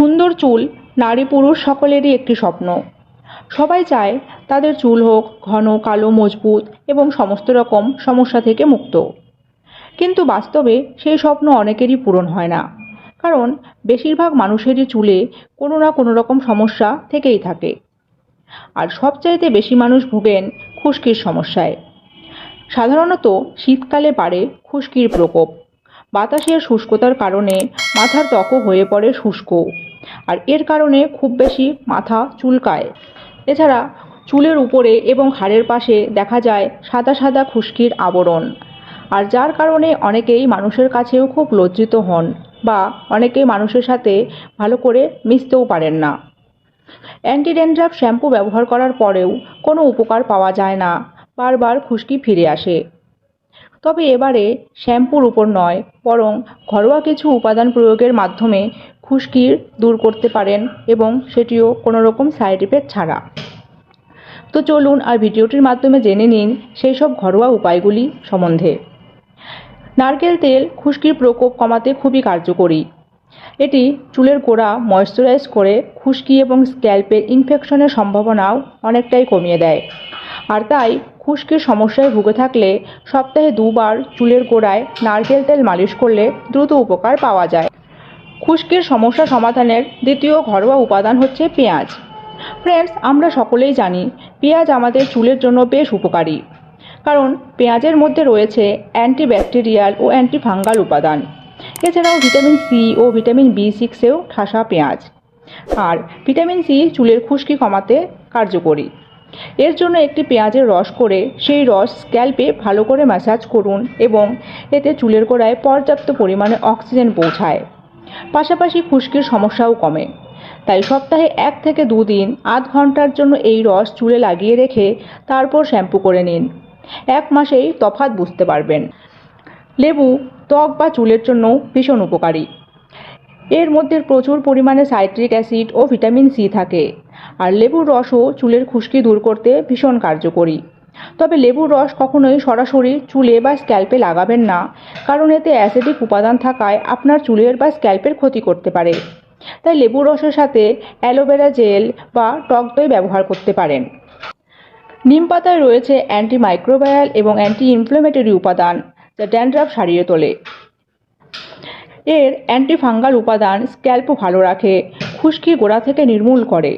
সুন্দর চুল, নারী পুরুষ সকলেরই একটি স্বপ্ন। সবাই চায় তাদের চুল হোক ঘন, কালো, মজবুত এবং সমস্ত রকম সমস্যা থেকে মুক্ত। কিন্তু বাস্তবে সেই স্বপ্ন অনেকেরই পূরণ হয় না। কারণ বেশিরভাগ মানুষেরই চুলে কোনো না কোনো রকম সমস্যা থেকেই থাকে। আর সবচাইতে বেশি মানুষ ভোগেন খুশকির সমস্যায়। সাধারণত শীতকালে বাড়ে খুশকির প্রকোপ। বাতাসের শুষ্কতার কারণে মাথার ত্বকও হয়ে পড়ে শুষ্ক। আর এর কারণে খুব বেশি মাথা চুলকায়। এছাড়া চুলের উপরে এবং হাড়ের পাশে দেখা যায় সাদা সাদা খুশকির আবরণ। আর যার কারণে অনেকেই মানুষের কাছেও খুব লজ্জিত হন বা অনেকেই মানুষের সাথে ভালো করে মিশতেও পারেন না। অ্যান্টি শ্যাম্পু ব্যবহার করার পরেও কোনো উপকার পাওয়া যায় না। বারবার খুশকি ফিরে আসে। তবে এবারে শ্যাম্পুর উপর নয়, বরং ঘরোয়া কিছু উপাদান প্রয়োগের মাধ্যমে খুশকির দূর করতে পারেন এবং সেটিও কোনো রকম সাইড এফেক্ট ছাড়া। তো চলুন আর ভিডিওটির মাধ্যমে জেনে নিন সেই সব ঘরোয়া উপায়গুলি সম্বন্ধে। নারকেল তেল খুশকির প্রকোপ কমাতে খুবই কার্যকরী। এটি চুলের গোড়া ময়শ্চারাইজ করে খুশকি এবং স্ক্যাল্পের ইনফেকশনের সম্ভাবনাও অনেকটাই কমিয়ে দেয়। আর তাই খুশকির সমস্যায় ভুগে থাকলে সপ্তাহে দুবার চুলের গোড়ায় নারকেল তেল মালিশ করলে দ্রুত উপকার পাওয়া যায়। খুশকির সমস্যা সমাধানের দ্বিতীয় ঘরোয়া উপাদান হচ্ছে পেঁয়াজ। ফ্রেন্ডস, আমরা সকলেই জানি পেঁয়াজ আমাদের চুলের জন্য বেশ উপকারী, কারণ পেঁয়াজের মধ্যে রয়েছে অ্যান্টিব্যাকটেরিয়াল ও অ্যান্টিফাঙ্গাল উপাদান। এছাড়াও ভিটামিন সি ও ভিটামিন বি সিক্সেও ঠাসা পেঁয়াজ। আর ভিটামিন সি চুলের খুশকি কমাতে কার্যকরী। এর জন্য একটি পেঁয়াজের রস করে সেই রস স্ক্যাল্পে ভালো করে ম্যাসাজ করুন এবং এতে চুলের গোড়ায় পর্যাপ্ত পরিমাণে অক্সিজেন পৌঁছায়। পাশাপাশি খুশকির সমস্যাও কমে। তাই সপ্তাহে এক থেকে দুদিন আধ ঘণ্টার জন্য এই রস চুলে লাগিয়ে রেখে তারপর শ্যাম্পু করে নিন। এক মাসেই তফাৎ বুঝতে পারবেন। লেবু, ত্বক বা চুলের জন্য ভীষণ উপকারী। এর মধ্যে প্রচুর পরিমাণে সাইট্রিক অ্যাসিড ও ভিটামিন সি থাকে। আর লেবুর রসও চুলের খুশকি দূর করতে ভীষণ কার্যকরী। তবে লেবুর রস কখনোই সরাসরি চুলে বা স্ক্যাল্পে লাগাবেন না, কারণ এতে অ্যাসিডিক উপাদান থাকায় আপনার চুলের বা স্ক্যাল্পের ক্ষতি করতে পারে। তাই লেবুর রসের সাথে অ্যালোভেরা জেল বা টক দই ব্যবহার করতে পারেন। নিম পাতায় রয়েছে অ্যান্টি মাইক্রোবায়াল এবং অ্যান্টি ইনফ্লেমেটরি উপাদান যা ড্যান্ড্রাফ সারিয়ে তোলে। এর অ্যান্টিফাঙ্গাল উপাদান স্ক্যাল্প ভালো রাখে, খুশকি গোড়া থেকে নির্মূল করে।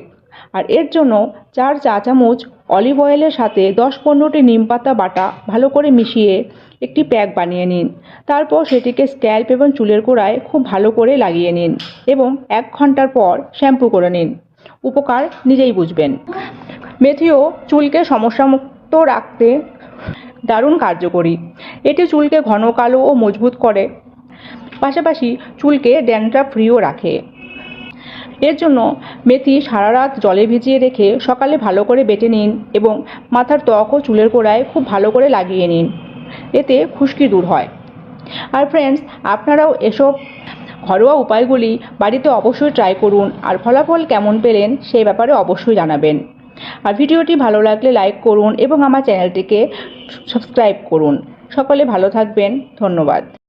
আর এর জন্য চার চা চামচ অলিভ অয়েলের সাথে দশ পনেরোটি নিম পাতা বাটা ভালো করে মিশিয়ে একটি প্যাক বানিয়ে নিন। তারপর সেটিকে স্ক্যাল্প এবং চুলের গোড়ায় খুব ভালো করে লাগিয়ে নিন এবং এক ঘণ্টার পর শ্যাম্পু করে নিন। উপকার নিজেই বুঝবেন। মেথিও চুলকে সমস্যামুক্ত রাখতে দারুণ কার্যকরী। এটি চুলকে ঘন কালো ও মজবুত করে। পাশাপাশি চুলকে ড্যান্ড্রাফ ফ্রিও রাখে। এর জন্য মেথি সারা রাত জলে ভিজিয়ে রেখে সকালে ভালো করে বেটে নিন এবং মাথার ত্বক ও চুলের গোড়ায় খুব ভালো করে লাগিয়ে নিন। এতে খুশকি দূর হয়। আর ফ্রেন্ডস আপনারাও এসব ঘরোয়া উপায়গুলি বাড়িতে অবশ্যই ট্রাই করুন। আর ফলাফল কেমন পেলেন সেই ব্যাপারে অবশ্যই জানাবেন। আর ভিডিওটি ভালো লাগলে লাইক করুন এবং আমার চ্যানেলটিকে সাবস্ক্রাইব করুন। সকলে ভালো থাকবেন। ধন্যবাদ।